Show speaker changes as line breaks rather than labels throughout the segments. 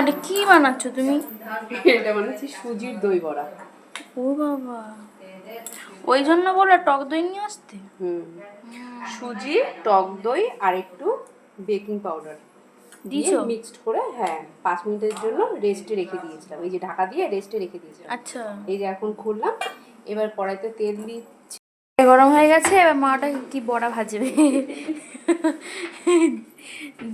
এটা কি বানাচ্ছ তুমি?
এটা বানাচ্ছি সুজির দই বড়া।
ও বাবা। ওই জন্য বলে টক দই নিয়ে আসতে?
সুজি টক দই আর একটু বেকিং পাউডার দিয়ে মিক্সড করে হ্যাঁ পাঁচ মিনিটের জন্য রেস্টে রেখে দিয়েছিলাম। এই যে ঢাকা দিয়ে রেস্টে রেখে দিয়েছিলাম।
আচ্ছা।
এই যে এখন খুললাম এবার কড়াইতে তেল দিচ্ছি।
গরম হয়ে গেছে এবার মাটা কি বড়া ভাজবে?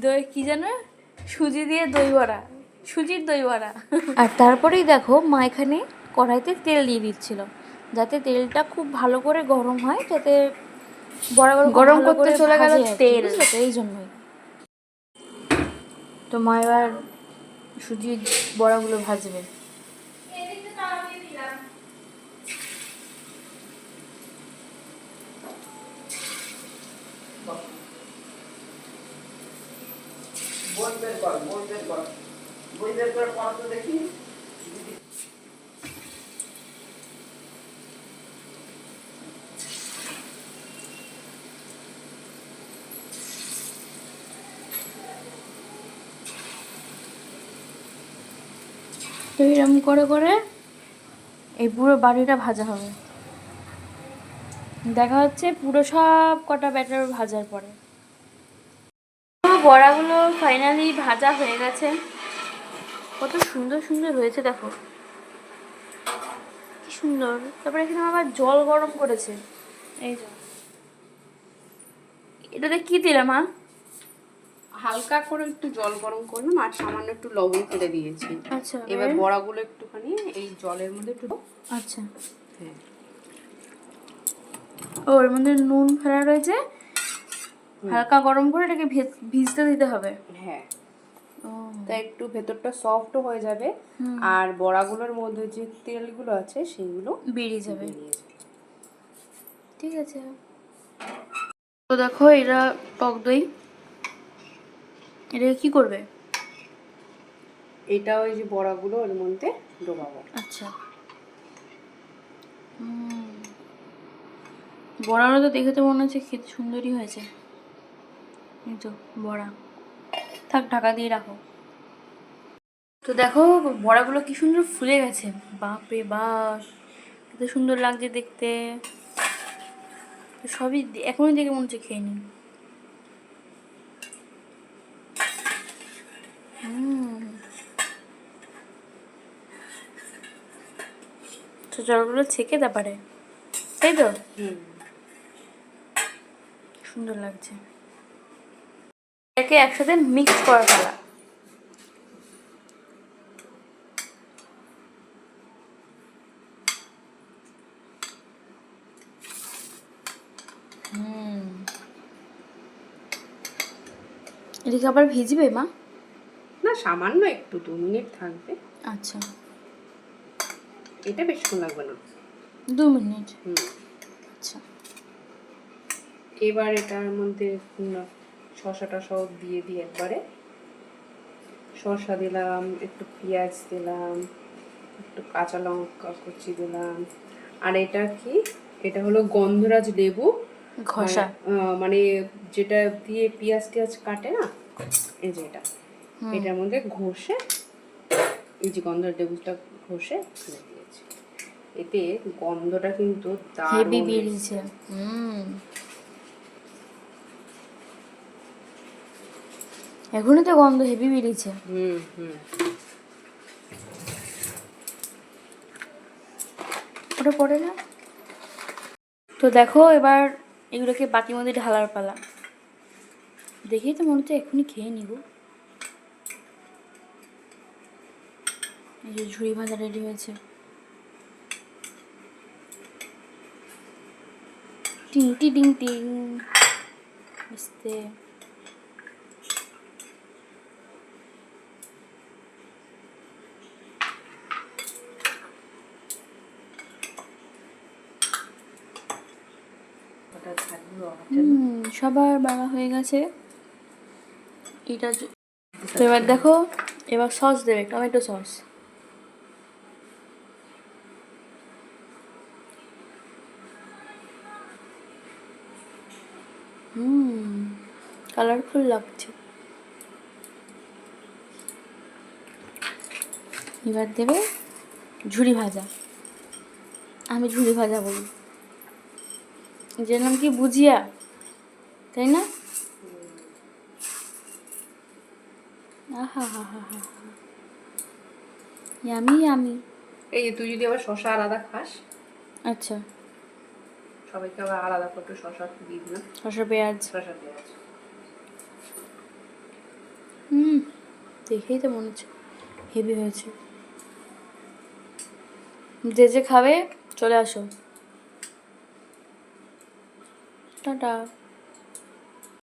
দই কি জানো সুজি দিয়ে দই বড়া। সুজির দই বড়া আর তারপরেই দেখো মা এখানে কড়াইতে তেল দিয়ে দিচ্ছিল যাতে তেলটা খুব ভালো করে গরম হয় যাতে বড়াগুলো খুব গরম করতে চলে গেল তেল। এই জন্যই। তো মা এবার সুজির বড়াগুলো ভাজবে। তো এরকম করে করে এই পুরো বাড়িটা ভাজা হবে। দেখা হচ্ছে পুরো সব কটা ব্যাটার ভাজার পরে। বড়াগুলো ফাইনালি ভাজা হয়ে গেছে। কত সুন্দর সুন্দর হয়েছে দেখো। কি সুন্দর। তারপরে এখানে আবার জল গরম করেছে। এই যে। এটাতে কি দিলাম মা?
হালকা করে একটু জল গরম করলাম আর সামান্য একটু লবণ ফেলে দিয়েছি।
আচ্ছা
এবার বড়াগুলো একটুখানি এই জলের মধ্যে একটু
আচ্ছা।
হ্যাঁ।
ওর মধ্যে নুন ফেলা রয়েছে। হালকা গরম করে এটাকে ভেজ- ভিজতে দিতে হবে।
হ্যাঁ। তা একটু ভেতরটা সফট হয়ে যাবে। আর বড়াগুলোর মধ্যে যে তেলগুলো আছে সেগুলো
বেরিয়ে যাবে। ঠিক আছে। তো দেখো এটা টক দই। এটা কি করবে?
এটা ওই যে বড়াগুলো ওর মধ্যে ডোবাবো।
আচ্ছা। হুম। বড়াগুলো তো দেখে তো মনে হচ্ছে খেতে সুন্দরই হয়েছে। এই তো বড়া। থাক ঢাকা দিয়ে রাখো। তো দেখো বড়াগুলো কি সুন্দর ফুলে গেছে। বাপরে বাপ কত সুন্দর লাগছে দেখতে। সবই এখনই দেখে মনে হচ্ছে খেয়ে নিই। হুম। তো জলগুলো ছেঁকে তারপরে তাই তো? সুন্দর লাগছে। একে একসাথে মিক্স করা ফেলা হুম। এদিকে আবার ভিজবে মা?
না সামান্য একটু দু মিনিট থাকবে।
আচ্ছা।
এটা বেশিক্ষণ লাগবে না।
দু মিনিট।
হুম।
আচ্ছা।
এবার এটার মধ্যে শসা টসাও দিয়ে দিই একবারে। শসা দিলাম একটু পেঁয়াজ দিলাম একটু কাঁচা লঙ্কা কুচি দিলাম। আর এটা কি? এটা হলো গন্ধরাজ লেবু।
ঘষা।
মানে, মানে যেটা দিয়ে পেঁয়াজ টিয়াজ কাটে না? এই যে এটা। এটার মধ্যে ঘষে এই যে গন্ধরাজ লেবুটা ঘষে ফেলে দিয়েছি। এতে গন্ধটা কিন্তু
হেভি বেরিয়েছে। হুম। এখনই তো গন্ধ হেভি বেরিয়েছে।
হুম হুম।
ওটা পড়ে না তো দেখো এবার এগুলোকে বাটির মধ্যে ঢালার পালা। দেখেই তো মনে হচ্ছে এখনই খেয়ে নিব। এই যে ঝুড়ি ভাজা রেডি হয়েছে। টিং টি টিং। টিং আস্তে হুম, সবার বাড়া হয়ে গেছে। এটা এবার দেখো, এবার সস দেবে, টমেটো সস হুম কালারফুল লাগছে। এবার দেবে ঝুরি ভাজা। আমি ঝুরি ভাজা বলি। যে নাম কি বুঝিয়া? তাই না? আহা হা হা হা ইয়ামি ইয়ামি।
এই যে তুই যদি আবার শশা আলাদা খাস।
আচ্ছা।
সবাইকে আবার আলাদা করে শশা দিয়ে দিলাম।
শসা পেঁয়াজ।
শশা পেঁয়াজ।
হুম দেখেই তো মনে হচ্ছে হেভি হয়েছে। যে যে খাবে চলে আসো। 真的